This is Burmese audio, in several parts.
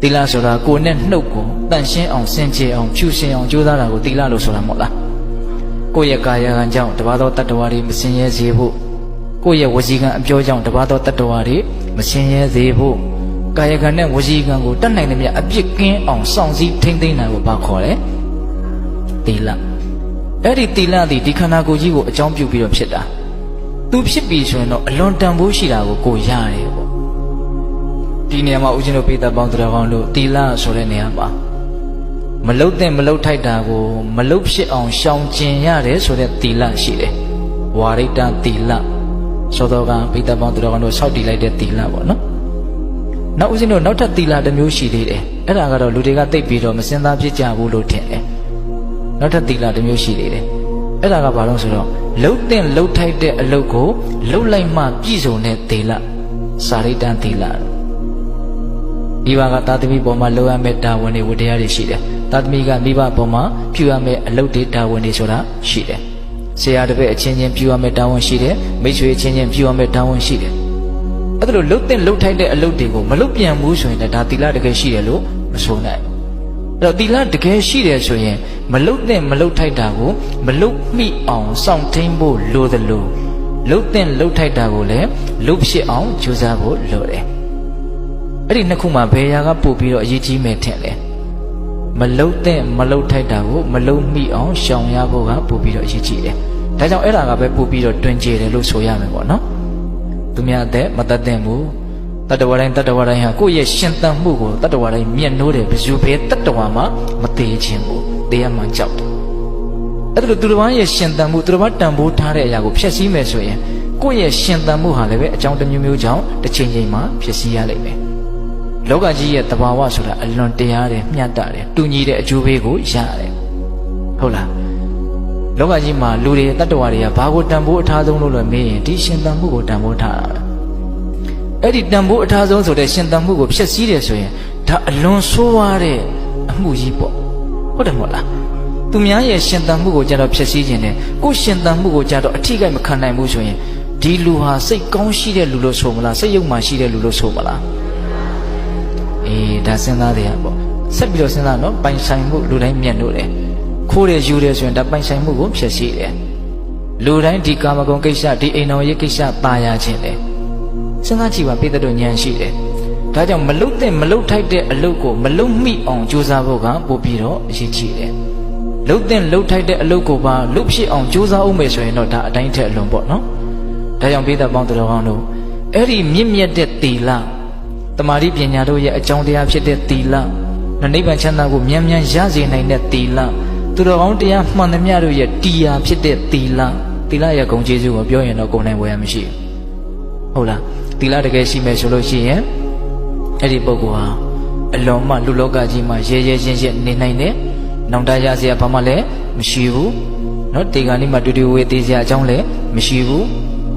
သီလဆိုတာကိုယ်နဲ့နှုတ်ကိုတန့်ရှင်းအောင်စင်ကြယ်အောင်ဖြူစင်အောင်ကြိုးစားတာကိုသီလလို့ဆိုတာမဟုတ်လားကိုယ့်ရဲ့ကာယကံကြောင့်တပါးသောတတ္တဝါတွေမစင်ရဲစေဖို့ကိုယ့်ရဲ့ဝစီကံအပြောကြောင့်တပါးသောတတ္တဝါတွေမစင်ရဲစေဖို့ကာယကံနဲ့ဝစီကံကိုတတ်နိုင်သမျှအပြစ်ကင်းအောင်စောင့်စည်းထိမ့်သိမ်းနိုင်ဖို့ဘာခေါ်လဲသီလအဲ့ဒီသီလသည်ဒီခန္ဓာကိုယ်ကြီးကိုအကြောင်းပြုပြီးတော့ဖြစ်တာသူဖြစ်ပြီဆိုရင်တော့အလွန်တန်ဖိုးရှိတာကိုကိုယ်ရတယ်ပေါ့ ဒီနေရာမှာဦးဇင်းတို့ပိသက်ပေါင်းတရားကောင်းတို့တီလာဆိုတဲ့နေရာမှာမလုတ်တဲ့မလုတ်ထိုက်တာကိုမလုတ်ဖြစ်အောင်ရှောင်ကျင်ရတယ်ဆိုတဲ့တီလာရှိတယ်။ဝါရိတတီလာသောတော်ကပိသက်ပေါင်းတရားကောင်းတို့ဆောက်တည်လိုက်တဲ့တီလာပေါ့နော်။နောက်ဦးဇင်းတို့နောက်ထပ်တီလာတစ်မျိုးရှိသေးတယ်။အဲ့ဒါကတော့လူတွေကသိပ်ပြီးတော့မစင်သားဖြစ်ကြဘူးလို့ထင်တယ်။နောက်ထပ်တီလာတစ်မျိုးရှိသေးတယ်။အဲ့ဒါကဘာလို့ဆိုတော့လုတ်တဲ့လုတ်ထိုက်တဲ့အလုပ်ကိုလုတ်လိုက်မှပြည့်စုံတဲ့တီလာစာရိတန်တီလာလို့ မိဘကသာသမီပေါ်မှာလိုအပ်မဲ့တာဝန်တွေဝတ္တရားတွေရှိတယ်။သာသမီကမိဘပေါ်မှာပြုရမယ့်အလုပ်တွေတာဝန်တွေဆိုတာရှိတယ်။ဆရာတစ်ပည့်အချင်းချင်းပြုရမယ့်တာဝန်ရှိတယ်။မိတ်ဆွေအချင်းချင်းပြုရမယ့်တာဝန်ရှိတယ်။အဲ့ဒါလိုလှုပ်တဲ့လှုပ်ထိုက်တဲ့အလုပ်တွေကိုမလုပ်ပြန်ဘူးဆိုရင်လည်းဒါသီလတကယ်ရှိတယ်လို့မဆိုနိုင်ဘူး။အဲ့တော့သီလတကယ်ရှိတယ်ဆိုရင်မလှုပ်တဲ့မလှုပ်ထိုက်တာကိုမလှုပ်မိအောင်စောင့်ထိန်ဖို့လိုသလိုလှုပ်တဲ့လှုပ်ထိုက်တာကိုလည်းလှုပ်ဖြစ်အောင်ကြိုးစားဖို့လိုတယ်။ အဲ့ဒီနှစ်ခုမှာဘယ်ရာကပို့ပြီးတော့အရေးကြီးမယ်ထင်လဲမလုတ်တဲ့မလုတ်ထိုက်တာကိုမလုတ်မိအောင်ရှောင်ရဖို့ကပို့ပြီးတော့အရေးကြီးတယ်ဒါကြောင့်အဲ့ဒါကပဲပို့ပြီးတော့တွင်ကျယ်တယ်လို့ဆိုရမယ်ပေါ့နော်သူများအသက်မတတ်တဲ့မူတတ္တဝါတိုင်းတတ္တဝါတိုင်းဟာကိုယ့်ရဲ့ရှင်သန်မှုကိုတတ္တဝါတိုင်းမျက်နှိုးတယ်ဘယ်သူပဲတတ္တဝါမှာမသေးခြင်းဘူးသေးရမှန်ကြောက်တယ်အဲ့ဒါလို့သူတစ်ပါးရဲ့ရှင်သန်မှုသူတစ်ပါးတန်ဖိုးထားတဲ့အရာကိုဖျက်ဆီးမယ်ဆိုရင်ကိုယ့်ရဲ့ရှင်သန်မှုဟာလည်းပဲအကြောင်းတစ်မျိုးမျိုးကြောင့်တစ်ချိန်ချိန်မှာဖျက်ဆီးရလိမ့်မယ် လောကကြီးရဲ့တဘာဝဆိုတာအလွန်တရားတယ်မျှတတယ်တူညီတဲ့အကျိုးပေးကိုရတယ်ဟုတ်လားလောကကြီးမှာလူတွေတတ္တဝါတွေကဘာကိုတန်ဖိုးအထားဆုံးလို့လဲမေးရင်ဒီရှင်သန်မှုကိုတန်ဖိုးထားတာပဲအဲ့ဒီတန်ဖိုးအထားဆုံးဆိုတဲ့ရှင်သန်မှုကိုဖျက်ဆီးတယ်ဆိုရင်ဒါအလွန်ဆိုးဝါးတဲ့အမှုကြီးပေါ့ဟုတ်တယ်မဟုတ်လားသူများရဲ့ရှင်သန်မှုကိုကြတော့ဖျက်ဆီးခြင်းတယ်ကိုယ်ရှင်သန်မှုကိုကြတော့အထီးကိမခံနိုင်ဘူးဆိုရင်ဒီလူဟာစိတ်ကောင်းရှိတဲ့လူလို့ဆိုမလားစိတ်ယုတ်မှရှိတဲ့လူလို့ဆိုမလား အေးဒါစဉ်းစားသေးရပေါ့ဆက်ပြီးတော့စဉ်းစားနော်ပိုင်ဆိုင်မှုလူတိုင်းမြတ်လို့တယ်ခိုးတယ်ယူတယ်ဆိုရင်ဒါပိုင်ဆိုင်မှုကိုဖြစ်ရှိတယ်လူတိုင်းဒီကာမဂုဏ်ကိစ္စဒီအိမ်တော်ရေးကိစ္စပါရခြင်းတယ်စဉ်းစားကြည့်ပါပိတ္တတို့ဉာဏ်ရှိတယ်ဒါကြောင့်မလုံတဲ့မလုံထိုက်တဲ့အလုပ်ကိုမလုံမိအောင်ကြိုးစားဖို့ကပို့ပြီးတော့အရေးကြီးတယ်လုံတဲ့လုံထိုက်တဲ့အလုပ်ကိုပါလုံဖြစ်အောင်ကြိုးစားအောင်မယ်ဆိုရင်တော့ဒါအတိုင်းထက်အလွန်ပေါ့နော်ဒါကြောင့်ပိတ္တပေါင်းတော်ကောင်းတို့အဲ့ဒီမြင့်မြတ်တဲ့တီလာ တမာတိပညာတို့ရဲ့အကြောင်းတရားဖြစ်တဲ့သီလနိဗ္ဗာန်ချမ်းသာကိုမြန်မြန်ရစေနိုင်တဲ့သီလသူတော်ကောင်းတရားမှန်သမျှတို့ရဲ့တရားဖြစ်တဲ့သီလသီလရဲ့ဂုဏ်ကျေးဇူးကိုပြောရင်တော့ကိုယ်နိုင်ဝယ်ရမရှိဘူးဟုတ်လားသီလတကယ်ရှိမယ်ဆိုလို့ရှိရင်အဲ့ဒီပုဂ္ဂိုလ်ဟာအလွန်မှလူလောကကြီးမှာရဲရဲရှင်းရှင်းနေနိုင်တယ်နောင်တရစရာဘာမှလည်းမရှိဘူးเนาะတေဂာနိမှာတူတူဝေသေးစရာအကြောင်းလည်းမရှိဘူး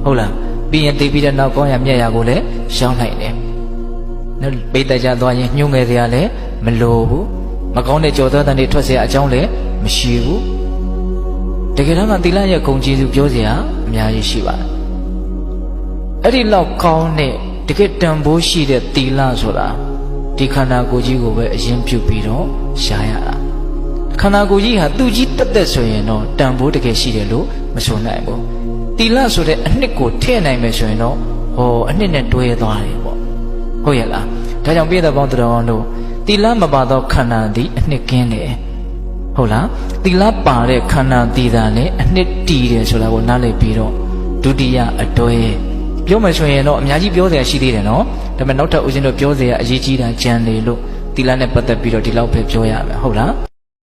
ဟုတ်လားပြီးရင်သိပြီးတဲ့နောက်ကောင်းရမြတ်ရကိုလည်းရှောင်းနိုင်တယ် နော် ပိတ်တကြသွားရင်ညှို့ငယ်စရာလည်းမလိုဘူးမကောင်းတဲ့ကြော်သောတန်တွေထွက်စရာအကြောင်းလည်းမရှိဘူးတကယ်တော့မှသီလရဲ့ဂုဏ်ကျေးဇူးပြောစရာအများကြီးရှိပါတယ်အဲ့ဒီလောက်ကောင်းတဲ့တကယ်တန်ဖိုးရှိတဲ့သီလဆိုတာဒီခန္ဓာကိုယ်ကြီးကိုပဲအရင်ပြုပြီးတော့ရှားရတာခန္ဓာကိုယ်ကြီးဟာသူကြီးတက်တက်ဆိုရင်တော့တန်ဖိုးတကယ်ရှိတယ်လို့မဆိုနိုင်ဘူးသီလဆိုတဲ့အနှစ်ကိုထည့်နိုင်မယ်ဆိုရင်တော့ဟောအနှစ်နဲ့တွဲသွားတယ် ဟုတ်ရဲ့လားဒါကြောင့်ပြည့်တဲ့ပေါင်းတော်အောင်တို့တိလမပါသောခန္ဓာသည်အနှစ်ကင်းတယ်ဟုတ်လားတိလပါတဲ့ခန္ဓာတည်တာနဲ့အနှစ်တည်တယ်ဆိုတာကိုနားလည်ပြီးတော့ဒုတိယအတွဲပြောမှဆိုရင်တော့အများကြီးပြောစရာရှိသေးတယ်နော်ဒါပေမဲ့နောက်ထပ်ဦးဇင်းတို့ပြောစရာအရေးကြီးတာကြံလေလို့တိလနဲ့ပတ်သက်ပြီးတော့ဒီလောက်ပဲပြောရမယ်ဟုတ်လား